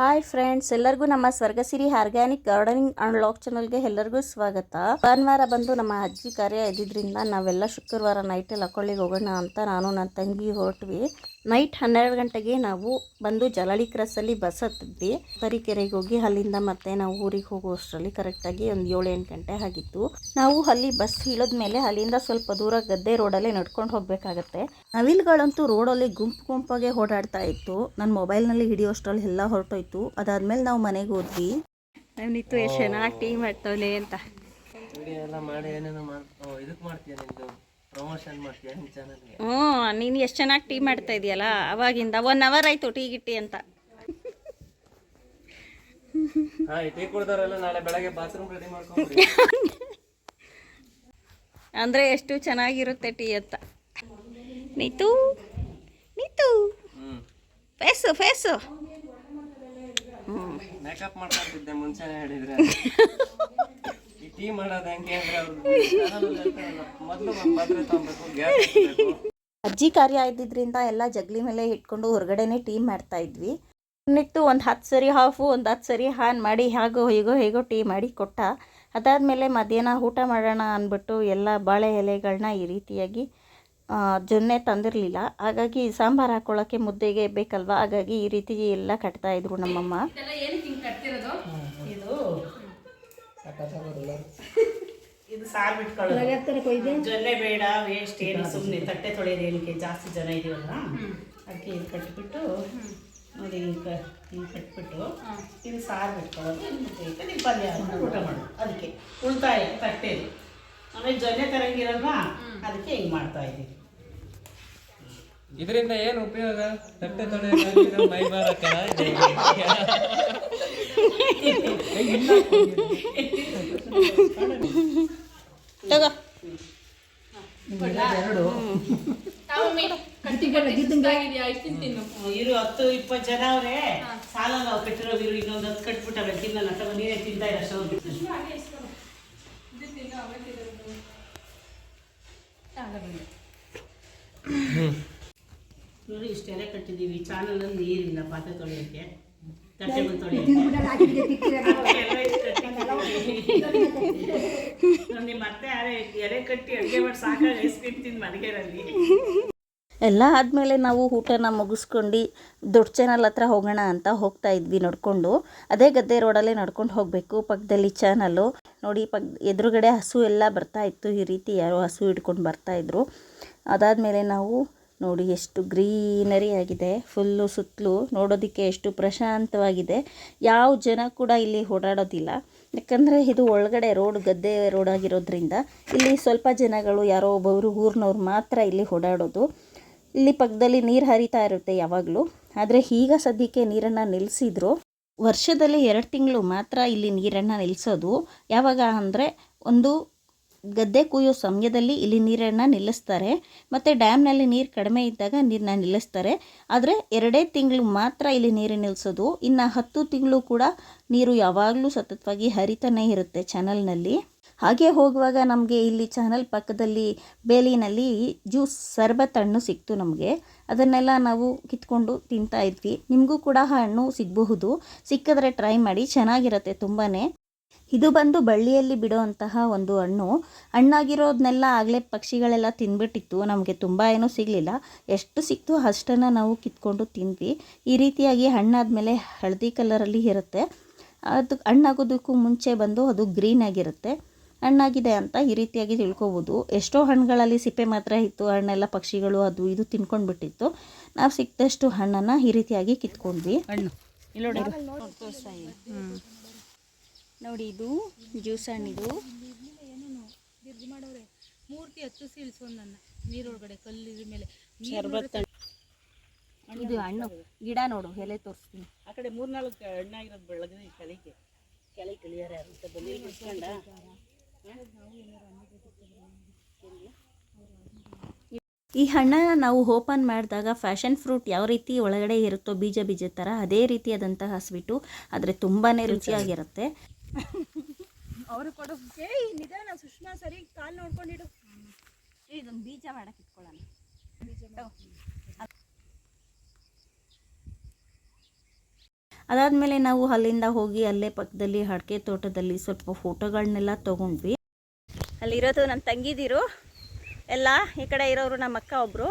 Hi friends ಎಲ್ಲರಿಗೂ ನಮ್ಮ Swargasiri organic gardening and vlog ಚಾನಲ್ಗೆ ಎಲ್ಲರಿಗೂ ಸ್ವಾಗತ. ಭಾನುವಾರ ಬಂದು ನಮ್ಮ ಅಜ್ಜಿ ಕಾರ್ಯ ಇದ್ದಿದ್ದರಿಂದ ನಾವೆಲ್ಲ ಶುಕ್ರವಾರ ನೈಟಲ್ಲಿ ಅಕ್ಕೊಳ್ಳಿಗೆ ಹೋಗೋಣ ಅಂತ ನಾನು, ನನ್ನ ತಂಗಿ ಹೊರಟ್ವಿ. ನೈಟ್ ಹನ್ನೆರಡು ಗಂಟೆಗೆ ನಾವು ಬಂದು ಜಲಳಿ ಕ್ರಾಸಲ್ಲಿ ಬಸ್ ಹತ್ತಿದ್ವಿ ತರೀಕೆರೆಗೆ ಹೋಗಿ ಅಲ್ಲಿಂದ ಮತ್ತೆ ನಾವು ಊರಿಗೆ ಹೋಗೋ ಅಷ್ಟರಲ್ಲಿ ಕರೆಕ್ಟಾಗಿ ಒಂದು ಏಳು ಎಂಟು ಗಂಟೆ ಆಗಿತ್ತು. ನಾವು ಅಲ್ಲಿ ಬಸ್ ಇಳಿದ ಮೇಲೆ ಅಲ್ಲಿಂದ ಸ್ವಲ್ಪ ದೂರ ಗದ್ದೆ ರೋಡಲ್ಲೇ ನಡ್ಕೊಂಡು ಹೋಗಬೇಕಾಗತ್ತೆ. ನವಿಲ್ಗಳಂತೂ ರೋಡಲ್ಲಿ ಗುಂಪು ಗುಂಪಾಗೆ ಓಡಾಡ್ತಾ ಇತ್ತು. ನನ್ನ ಮೊಬೈಲ್ನಲ್ಲಿ ಹಿಡಿಯೋಷ್ಟರಲ್ಲಿ ಎಲ್ಲ ಹೊರಟೋಯ್ತು. ಅದಾದ್ಮೇಲೆ ನಾವು ಮನೆಗೆ ಹೋದ್ವಿ. ಎಷ್ಟು ಚೆನ್ನಾಗಿ ಟೀ ಮಾಡ್ತಾವಲೆ ಅಂತ. ವಿಡಿಯೋ ಎಲ್ಲ ಮಾಡಿ ಏನೇನೋ ಮಾಡ್ತೀಯ ನಿಂದು? ಹ್ಞೂ ನೀನು ಎಷ್ಟು ಚೆನ್ನಾಗಿ ಟೀ ಮಾಡ್ತಾ ಇದೆಯಲ್ಲ ಅವಾಗಿಂದ ಒನ್ ಅವರ್ ಆಯಿತು ಟೀ ಗಿಟ್ಟಿ ಅಂತ. ಅಂದ್ರೆ ಎಷ್ಟು ಚೆನ್ನಾಗಿರುತ್ತೆ ಟೀ ಅಂತ. Neetu Neetu. Face face makeup ಮಾಡ್ಕೊಂತಿದ್ದೆ ಮುಂಚೆನೆ ಹೇಳಿದ್ರೆ. ಟೀ ಮಾಡೋದು ಹೆಂಗೆ ಅಂದ್ರೆ ಅವ್ರು ಮೊದಲು ಒಂದು ಪಾತ್ರೆ ತಗೊಬೇಕು ಗ್ಯಾಸ್ ಹಚ್ಚಬೇಕು ಅಜ್ಜಿ ಕಾರ್ಯ ಇದ್ದಿದ್ರಿಂದ ಎಲ್ಲ ಜಗ್ಲಿ ಮೇಲೆ ಇಟ್ಕೊಂಡು ಹೊರಗಡೆನೆ ಟೀ ಮಾಡ್ತಾ ಇದ್ವಿ. ನಿಟ್ಟು ಒಂದು ಹತ್ತು ಸರಿ ಹಾಫು ಒಂದು ಹತ್ತು ಸರಿ ಹಾನ್ ಮಾಡಿ ಹೇಗೋ ಹೇಗೋ ಹೇಗೋ ಟೀ ಮಾಡಿ ಕೊಟ್ಟ. ಅದಾದಮೇಲೆ ಮಧ್ಯಾಹ್ನ ಊಟ ಮಾಡೋಣ ಅಂದ್ಬಿಟ್ಟು ಎಲ್ಲ ಬಾಳೆ ಎಲೆಗಳನ್ನ ಈ ರೀತಿಯಾಗಿ ಜೊನ್ನೆ ತಂದಿರಲಿಲ್ಲ. ಹಾಗಾಗಿ ಸಾಂಬಾರು ಹಾಕೊಳ್ಳೋಕ್ಕೆ ಮುದ್ದೆಗೆ ಬೇಕಲ್ವಾ? ಹಾಗಾಗಿ ಈ ರೀತಿ ಎಲ್ಲ ಕಟ್ತಾ ಇದ್ರು ನಮ್ಮಮ್ಮ. ಇದು ಸಾರು ಬಿಟ್ಕೊಳ್ಳೋದು. ಜೊನ್ನೆ ಬೇಡ ವೇಸ್ಟ್ ಏನು ಸುಮ್ಮನೆ ತಟ್ಟೆ ತೊಳೆಯೋದು ಏನಕ್ಕೆ? ಜಾಸ್ತಿ ಜನ ಇದೀವಲ್ಲ? ಅದಕ್ಕೆ ಇದು ಕಟ್ಬಿಟ್ಟು ನೋಡಿ ಹಿಂಗೆ ಕ- ಹಿಂಗೆ ಕಟ್ಬಿಟ್ಟು ಇದು ಸಾರು ಬಿಟ್ಕೊಳ್ಳೋದು. ಇಟ್ಟು ನೀವು ಪಲ್ಯ ಊಟ ಮಾಡೋದು. ಅದಕ್ಕೆ ಉಳಿತಾಯ ತಟ್ಟೆದು ಆಮೇಲೆ ಜೊನ್ನೆ ತರಂಗಿರಲ್ವಾ? ಅದಕ್ಕೆ ಹಿಂಗೆ ಮಾಡ್ತಾ ಇದ್ದೀವಿ. ಇದರಿಂದ ಏನು ಉಪಯೋಗ? ತಟ್ಟೆ ತೊಳೆಯೋದು ಮೈ ಬಾರಕ್ಕ ತಗೋ ಇರು ಹತ್ತು ಇಪ್ಪತ್ತು ಜನ ಅವರೇ ಸಾಲ ನಾವು ಕಟ್ಟಿರೋ ಇರು ಇನ್ನೊಂದು ಹತ್ತು ಕಟ್ಬಿಟ್ಟವೆ ತಿನ್ನಲ್ಲ ತಗೋ ನೀನೇ ತಿಂತಾ ಇರೋ ಅಷ್ಟೊಂದು ನೋಡಿ ಇಷ್ಟೆಲ್ಲ ಕಟ್ಟಿದ್ದೀವಿ ಚಾನಲಲ್ಲಿ ನೀರಿಲ್ಲ ಪಾತ್ರೆ ತೊಳೆಯೋಕ್ಕೆ ತಟ್ಟೆಗಳು ತೊಳೆಯೋಕ್ಕೆ. ನಿಮ್ಮ ಮತ್ತೆ ಯಾರೇ ಎಲೆ ಕಟ್ಟಿ ಅಡುಗೆ ಮಾಡಿ ಸಾಕಾಗಿ ಐಸ್ ಕ್ರೀಮ್ ತಿಂದು ಮನೆಗೆರಲ್ಲಿ ಎಲ್ಲ ಆದಮೇಲೆ ನಾವು ಊಟನ ಮುಗಿಸ್ಕೊಂಡು ದೊಡ್ಡ ಚಾನಲ್ ಹತ್ರ ಹೋಗೋಣ ಅಂತ ಹೋಗ್ತಾ ಇದ್ವಿ ನಡ್ಕೊಂಡು. ಅದೇ ಗದ್ದೆ ರೋಡಲ್ಲೇ ನಡ್ಕೊಂಡು ಹೋಗಬೇಕು. ಪಕ್ಕದಲ್ಲಿ ಚಾನಲ್ಲು ನೋಡಿ ಪಕ್, ಎದುರುಗಡೆ ಹಸು ಎಲ್ಲ ಬರ್ತಾ ಇತ್ತು. ಈ ರೀತಿ ಯಾರೋ ಹಸು ಹಿಡ್ಕೊಂಡು ಬರ್ತಾಯಿದ್ರು ಅದಾದ ಅದಾದಮೇಲೆ ನಾವು ನೋಡಿ ಎಷ್ಟು ಗ್ರೀನರಿ ಆಗಿದೆ. ಫುಲ್ಲು ಸುತ್ತಲೂ ನೋಡೋದಕ್ಕೆ ಎಷ್ಟು ಪ್ರಶಾಂತವಾಗಿದೆ. ಯಾವ ಜನ ಕೂಡ ಇಲ್ಲಿ ಓಡಾಡೋದಿಲ್ಲ. ಯಾಕಂದರೆ ಇದು ಒಳಗಡೆ ರೋಡ್ ಗದ್ದೆ ರೋಡ್ ಆಗಿರೋದ್ರಿಂದ ಇಲ್ಲಿ ಸ್ವಲ್ಪ ಜನಗಳು ಯಾರೋ ಒಬ್ಬೊಬ್ಬರು ಊರಿನವ್ರು ಮಾತ್ರ ಇಲ್ಲಿ ಓಡಾಡೋದು. ಇಲ್ಲಿ ಪಕ್ಕದಲ್ಲಿ ನೀರು ಹರಿತಾ ಇರುತ್ತೆ ಯಾವಾಗಲೂ. ಆದರೆ ಈಗ ಸದ್ಯಕ್ಕೆ ನೀರನ್ನು ನಿಲ್ಲಿಸಿದ್ರು ವರ್ಷದಲ್ಲಿ ಎರಡು ತಿಂಗಳು ಮಾತ್ರ ಇಲ್ಲಿ ನೀರನ್ನು ನಿಲ್ಲಿಸೋದು ಯಾವಾಗ ಅಂದರೆ ಒಂದು ಗದ್ದೆ ಕುಯ್ಯೋ ಸಮಯದಲ್ಲಿ ಇಲ್ಲಿ ನೀರನ್ನು ನಿಲ್ಲಿಸ್ತಾರೆ. ಮತ್ತು ಡ್ಯಾಮ್ನಲ್ಲಿ ನೀರು ಕಡಿಮೆ ಇದ್ದಾಗ ನೀರನ್ನ ನಿಲ್ಲಿಸ್ತಾರೆ. ಆದರೆ ಎರಡೇ ತಿಂಗಳು ಮಾತ್ರ ಇಲ್ಲಿ ನೀರು ನಿಲ್ಲಿಸೋದು ಇನ್ನು ಹತ್ತು ತಿಂಗಳು ಕೂಡ ನೀರು ಯಾವಾಗಲೂ ಸತತವಾಗಿ ಹರಿತಾನೇ ಇರುತ್ತೆ ಚಾನಲ್ನಲ್ಲಿ ಹಾಗೆ ಹೋಗುವಾಗ ನಮಗೆ ಇಲ್ಲಿ ಚಾನಲ್ ಪಕ್ಕದಲ್ಲಿ ಬೇಲಿನಲ್ಲಿ ಜ್ಯೂಸ್ ಸರ್ಬತ್ ಹಣ್ಣು ಸಿಕ್ತು ನಮಗೆ. ಅದನ್ನೆಲ್ಲ ನಾವು ಕಿತ್ಕೊಂಡು ತಿಂತಾ ಇದ್ವಿ. ನಿಮಗೂ ಕೂಡ ಹಣ್ಣು ಸಿಗಬಹುದು. ಸಿಕ್ಕಿದ್ರೆ ಟ್ರೈ ಮಾಡಿ, ಚೆನ್ನಾಗಿರುತ್ತೆ ತುಂಬಾ ಇದು ಬಂದು ಬಳ್ಳಿಯಲ್ಲಿ ಬಿಡುವಂತಹ ಒಂದು ಹಣ್ಣು. ಹಣ್ಣಾಗಿರೋದನ್ನೆಲ್ಲ ಆಗಲೇ ಪಕ್ಷಿಗಳೆಲ್ಲ ತಿಂದ್ಬಿಟ್ಟಿತ್ತು ನಮಗೆ ತುಂಬ ಏನೂ ಸಿಗಲಿಲ್ಲ. ಎಷ್ಟು ಸಿಕ್ತು ಅಷ್ಟನ್ನು ನಾವು ಕಿತ್ಕೊಂಡು ತಿಂದ್ವಿ. ಈ ರೀತಿಯಾಗಿ ಹಣ್ಣಾದಮೇಲೆ ಹಳದಿ ಕಲರಲ್ಲಿ ಇರುತ್ತೆ. ಅದು ಹಣ್ಣಾಗೋದಕ್ಕೂ ಮುಂಚೆ ಬಂದು ಅದು ಗ್ರೀನ್ ಆಗಿರುತ್ತೆ. ಹಣ್ಣಾಗಿದೆ ಅಂತ ಈ ರೀತಿಯಾಗಿ ತಿಳ್ಕೊಬೋದು. ಎಷ್ಟೋ ಹಣ್ಣುಗಳಲ್ಲಿ ಸಿಪ್ಪೆ ಮಾತ್ರ ಇತ್ತು ಹಣ್ಣೆಲ್ಲ ಪಕ್ಷಿಗಳು ಅದು ಇದು ತಿನ್ಕೊಂಡ್ಬಿಟ್ಟಿತ್ತು. ನಾವು ಸಿಕ್ಕದಷ್ಟು ಹಣ್ಣನ್ನು ಈ ರೀತಿಯಾಗಿ ಕಿತ್ಕೊಂಡ್ವಿ. ಹಣ್ಣು. ಇಲ್ಲಿ ನೋಡಿ. ನೋಡಿ ಇದು ಜ್ಯೂಸ್ ಹಣ್ಣಿದು. ಮೂರ್ತಿ ಹತ್ತು ಸೀಳ್ಸೋನ್ ನನ್ನ ನೀರೊಳಗಡೆ ಕಲ್ಲಿನ ಮೇಲೆ ಶರ್ಬತ್ ಇದು ಹಣ್ಣು. ಗಿಡ ನೋಡು ಎಲೆ ತೋರಿಸ್ತೀನಿ. ಆ ಕಡೆ ಮೂರ್ನಾಲ್ಕು ಹಣ್ಣಾಗಿರೋದು ಬೆಳಗ್ಗೆ ಕಲಿಕೆ ಕೆಳಗೆ ಕಳಿಯಾರ ಅಂತ ಬಂದು ಈ ಹಣ್ಣನ್ನು ನಾವು ಓಪನ್ ಮಾಡಿದಾಗ ಫ್ಯಾಷನ್ ಫ್ರೂಟ್ ಯಾವ ರೀತಿ ಒಳಗಡೆ ಇರುತ್ತೋ ಬೀಜ ಬೀಜ ಥರ ಅದೇ ರೀತಿಯಾದಂತಹ ಸ್ವೀಟು ಆದರೆ ತುಂಬಾ ರುಚಿಯಾಗಿರುತ್ತೆ. ಅವರು ಕೊಡು ಏಯ್ ನಿಧಾನ ಸುಷ್ಮಾ ಸರಿ ಕಾಲ್ ನೋಡ್ಕೊಂಡಿಡು ಇದೊಂದು ಬೀಜ ಮಾಡಕ್ಕೆ ಇಟ್ಕೊಳ್ಳೋಣ. ಅದಾದಮೇಲೆ ನಾವು ಅಲ್ಲಿಂದ ಹೋಗಿ ಅಲ್ಲೇ ಪಕ್ಕದಲ್ಲಿ ಅಡಿಕೆ ತೋಟದಲ್ಲಿ ಸ್ವಲ್ಪ ಫೋಟೋಗಳನ್ನೆಲ್ಲ ತೊಗೊಂಡ್ವಿ. ಅಲ್ಲಿರೋದು ನನ್ನ ತಂಗಿದಿರು. ಎಲ್ಲ ಈ ಕಡೆ ಇರೋರು ನಮ್ಮ ಅಕ್ಕ ಒಬ್ಬರು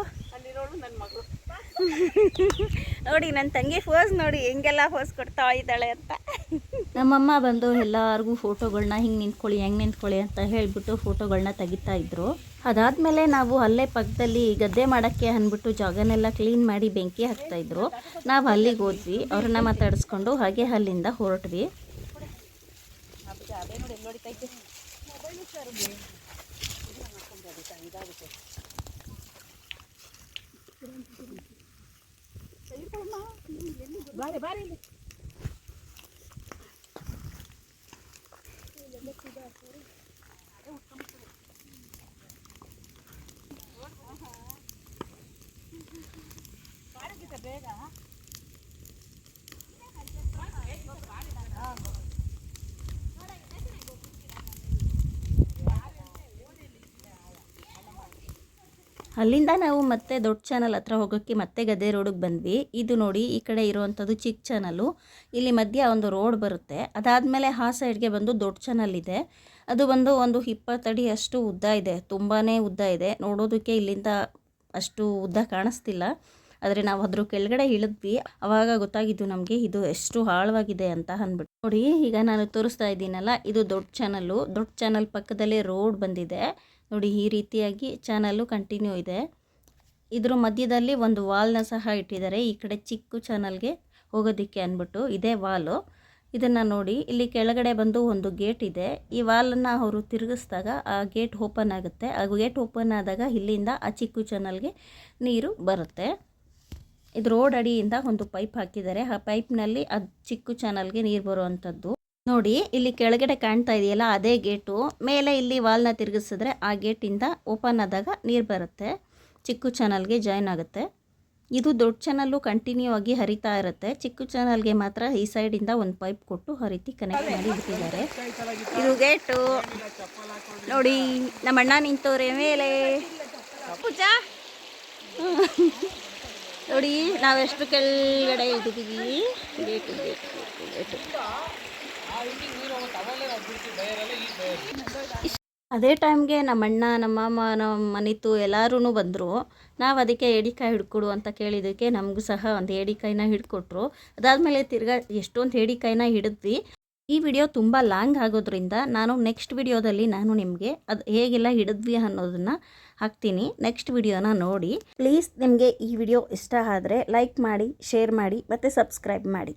ನೋಡಿ ನನ್ನ ತಂಗಿ ಫೋಸ್ ನೋಡಿ, ಹೆಂಗೆಲ್ಲ ಫೋಸ್ ಕೊಡ್ತಾ ಇದ್ದಾಳೆ ಅಂತ. ನಮ್ಮಮ್ಮ ಬಂದು ಎಲ್ಲರಿಗೂ ಫೋಟೋಗಳನ್ನ ಹಿಂಗೆ ನಿಂತ್ಕೊಳ್ಳಿ, ಹೆಂಗೆ ನಿಂತ್ಕೊಳ್ಳಿ ಅಂತ ಹೇಳಿಬಿಟ್ಟು ಫೋಟೋಗಳನ್ನ ತೆಗಿತಾ ಇದ್ರು. ಅದಾದಮೇಲೆ ನಾವು ಅಲ್ಲೇ ಪಕ್ಕದಲ್ಲಿ ಗದ್ದೆ ಮಾಡೋಕ್ಕೆ ಅಂದ್ಬಿಟ್ಟು ಜಾಗನೆಲ್ಲ ಕ್ಲೀನ್ ಮಾಡಿ ಬೆಂಕಿ ಹಾಕ್ತಾಯಿದ್ರು ನಾವು ಅಲ್ಲಿಗೆ ಹೋದ್ವಿ, ಅವ್ರನ್ನ ಮಾತಾಡಿಸ್ಕೊಂಡು ಹಾಗೆ ಅಲ್ಲಿಂದ ಹೊರಟ್ವಿ. बारे बारे ಅಲ್ಲಿಂದ ನಾವು ಮತ್ತೆ ದೊಡ್ಡ ಚಾನಲ್ ಹತ್ರ ಹೋಗೋಕ್ಕೆ ಮತ್ತೆ ಗದ್ದೆ ರೋಡಿಗೆ ಬಂದ್ವಿ. ಇದು ನೋಡಿ ಈ ಕಡೆ ಇರುವಂಥದ್ದು ಚಿಕ್ಕ ಚಾನಲ್ಲು ಇಲ್ಲಿ ಮಧ್ಯ ಒಂದು ರೋಡ್ ಬರುತ್ತೆ. ಅದಾದಮೇಲೆ ಆ ಸೈಡ್ಗೆ ಬಂದು ದೊಡ್ಡ ಚಾನಲ್ ಇದೆ. ಅದು ಬಂದು ಒಂದು ಇಪ್ಪತ್ತಡಿ ಅಷ್ಟು ಉದ್ದ ಇದೆ. ತುಂಬಾ ಉದ್ದ ಇದೆ. ನೋಡೋದಕ್ಕೆ ಇಲ್ಲಿಂದ ಅಷ್ಟು ಉದ್ದ ಕಾಣಿಸ್ತಿಲ್ಲ. ಆದರೆ ನಾವು ಅದ್ರ ಕೆಳಗಡೆ ಇಳಿದ್ವಿ. ಅವಾಗ ಗೊತ್ತಾಗಿದ್ದು ನಮಗೆ ಇದು ಎಷ್ಟು ಆಳವಾಗಿದೆ ಅಂತ ಅಂದ್ಬಿಟ್ಟು. ನೋಡಿ, ಈಗ ನಾನು ತೋರಿಸ್ತಾ ಇದ್ದೀನಲ್ಲ, ಇದು ದೊಡ್ಡ ಚಾನಲ್ಲು ದೊಡ್ಡ ಚಾನಲ್ ಪಕ್ಕದಲ್ಲೇ ರೋಡ್ ಬಂದಿದೆ. ನೋಡಿ ಈ ರೀತಿಯಾಗಿ ಚಾನಲ್ಲು ಕಂಟಿನ್ಯೂ ಇದೆ. ಇದ್ರ ಮಧ್ಯದಲ್ಲಿ ಒಂದು ವಾಲ್ನ ಸಹ ಇಟ್ಟಿದ್ದಾರೆ. ಈ ಕಡೆ ಚಿಕ್ಕ ಚಾನಲ್ಗೆ ಹೋಗೋದಕ್ಕೆ ಅಂದ್ಬಿಟ್ಟು ಇದೇ ವಾಲು. ಇದನ್ನು ನೋಡಿ, ಇಲ್ಲಿ ಕೆಳಗಡೆ ಬಂದು ಒಂದು ಗೇಟ್ ಇದೆ. ಈ ವಾಲನ್ನು ಅವರು ತಿರುಗಿಸಿದಾಗ ಆ ಗೇಟ್ ಓಪನ್ ಆಗುತ್ತೆ. ಆ ಗೇಟ್ ಓಪನ್ ಆದಾಗ ಇಲ್ಲಿಂದ ಆ ಚಿಕ್ಕ ಚಾನಲ್ಗೆ ನೀರು ಬರುತ್ತೆ. ಇದು ರೋಡ್ ಅಡಿಯಿಂದ ಒಂದು ಪೈಪ್ ಹಾಕಿದ್ದಾರೆ. ಆ ಪೈಪ್ನಲ್ಲಿ ಅದು ಚಿಕ್ಕ ಚಾನಲ್ಗೆ ನೀರು ಬರುವಂಥದ್ದು. ನೋಡಿ, ಇಲ್ಲಿ ಕೆಳಗಡೆ ಕಾಣ್ತಾ ಇದೆಯಲ್ಲ, ಅದೇ ಗೇಟು. ಮೇಲೆ ಇಲ್ಲಿ ವಾಲ್ನ ತಿರುಗಿಸಿದ್ರೆ ಆ ಗೇಟಿಂದ ಓಪನ್ ಆದಾಗ ನೀರು ಬರುತ್ತೆ. ಚಿಕ್ಕ ಚಾನಲ್ಗೆ ಜಾಯ್ನ್ ಆಗುತ್ತೆ. ಇದು ದೊಡ್ಡ ಚಾನಲ್ಲು ಕಂಟಿನ್ಯೂ ಆಗಿ ಹರಿತಾ ಇರುತ್ತೆ. ಚಿಕ್ಕ ಚಾನಲ್ಗೆ ಮಾತ್ರ ಈ ಸೈಡಿಂದ ಒಂದು ಪೈಪ್ ಕೊಟ್ಟು ಆ ರೀತಿ ಕನೆಕ್ಟ್ ಮಾಡಿ ಬಿಟ್ಟಿದ್ದಾರೆ ಇದು ಗೇಟು. ನೋಡಿ ನಮ್ಮ ಅಣ್ಣ ನಿಂತವ್ರೆ ಮೇಲೆ. ನೋಡಿ, ನಾವೆಷ್ಟು ಕೆಳಗಡೆ ಇದ್ದೀವಿ. ಅದೇ ಟೈಮ್ಗೆ ನಮ್ಮ ಅಣ್ಣ ನಮ್ಮ ಮಾಮ ನಮ್ಮ ಮನಿತು ಎಲ್ಲರೂ ಬಂದರು. ನಾವು ಅದಕ್ಕೆ ಏಡಿಕಾಯಿ ಹಿಡ್ಕೊಡು ಅಂತ ಕೇಳಿದ್ದಕ್ಕೆ ನಮಗೂ ಸಹ ಒಂದು ಏಡಿಕಾಯಿನ ಹಿಡ್ಕೊಟ್ರು. ಅದಾದಮೇಲೆ ತಿರ್ಗಾ ಎಷ್ಟೊಂದು ಏಡಿಕಾಯಿನ ಹಿಡಿದ್ವಿ. ಈ ವಿಡಿಯೋ ತುಂಬ ಲಾಂಗ್ ಆಗೋದ್ರಿಂದ ನಾನು ನೆಕ್ಸ್ಟ್ ವಿಡಿಯೋದಲ್ಲಿ ನಾನು ನಿಮಗೆ ಅದು ಹೇಗೆಲ್ಲ ಹಿಡಿದ್ವಿ ಅನ್ನೋದನ್ನು ಹಾಕ್ತೀನಿ. ನೆಕ್ಸ್ಟ್ ವಿಡಿಯೋನ ನೋಡಿ. ಪ್ಲೀಸ್ ನಿಮಗೆ ಈ ವಿಡಿಯೋ ಇಷ್ಟ ಆದರೆ ಲೈಕ್ ಮಾಡಿ, ಶೇರ್ ಮಾಡಿ, ಮತ್ತು ಸಬ್ಸ್ಕ್ರೈಬ್ ಮಾಡಿ.